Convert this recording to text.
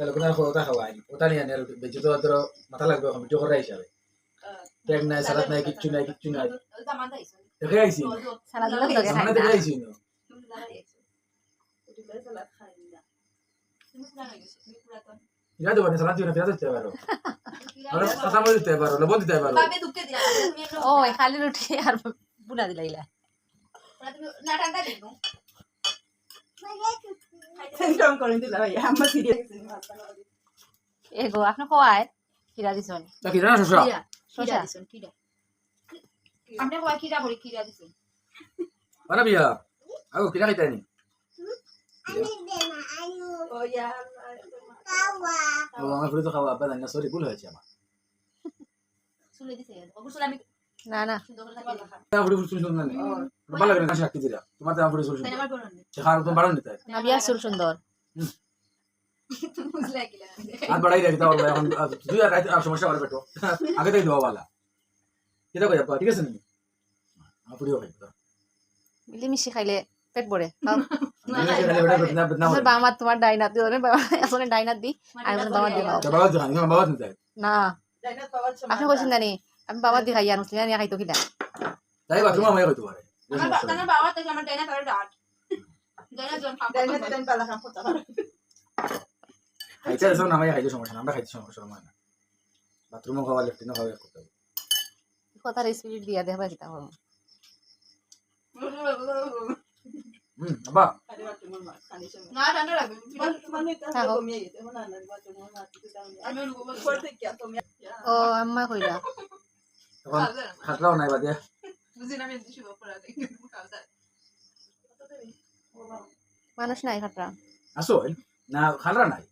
তাহলে কোনো ওটা খাওয়াই ওটা নিয়ে আনে বেঁচে তো ধরো মাথা লাগবে এখন ভিডিও করার হিসাবে কেক নাই সালাদ নাই কিচ্ছু নাই কিচ্ছু নাই। দেখে আইছি না দেখে আইছি না? ইরা দেবো সালাদ দিও না পেঁয়াজ দিতে পারো আর কাঁচা মরিচ দিতে পারো লবণ দিতে পারো ও খালি রুটি আর বুনা দিলাইলা দিলা ভাই আমার আপনি কিরা দিছন। তা কি জানা শশা। শশা? আপনি কয় খিরা করি খিরা দিছেন? আরে বিয়া। আগো কিরা খাইতে নি ও ইয়া ও আমার ফুড়ি তো খাওয়া আব্বা জানি না সরি ভুল হয়েছে আমার। শুলে দিছে অবশ্যই আমি না না। সুন্দর ভালো দিরা তোমার তো আমার ফুড়ি ফুল তাই শুনছেন আমার বোন নেই। সে খাওয়ার তো বাড়ান দিতে না বিয়া চুল সুন্দর আর বাড়াই রাখতে পারব এখন তুই আর সমস্যা হবে পেটো আগে তাই দেওয়া বালা। কেটা কই আপা ঠিক আছে নি আমার ফুড়িও খাই মিলি খাইলে পেট ভরে। না তোমার দিও আসলে দি। আর আমার দিও বাবা না বাবা আপনি কইছেন জানি আমি বাবার দি খাই আর মুসলিম নিয়ে খাইতো কিনা তাই বাথরুম আমায় কইতে পারে। আমার বাবা তো আমার ডাইনা করে ডাট ডাইনা জন খাম জানা দেন পালা খাম কথা খাইতে এসব নামাই খাইতে সমস্যা না আমরা খাইতে সমস্যা না বাথরুমও খাওয়া লেফটিনও খাওয়া করতে হবে কথা রেসিপি দিয়া দেবা কিতা হুম আব্বা। আরে বাট মোর মা খানি না ঠান্ডা লাগবে। তা থাকো। কমিয়ে গেছে না বাট মোর মা কিছু দাম আমি লুকো করতে কি তুমি ও আম্মা কইরা এখন খাতলাও নাই বাদে। মানুষ নাই খাটরা। আসো না খালরা নাই।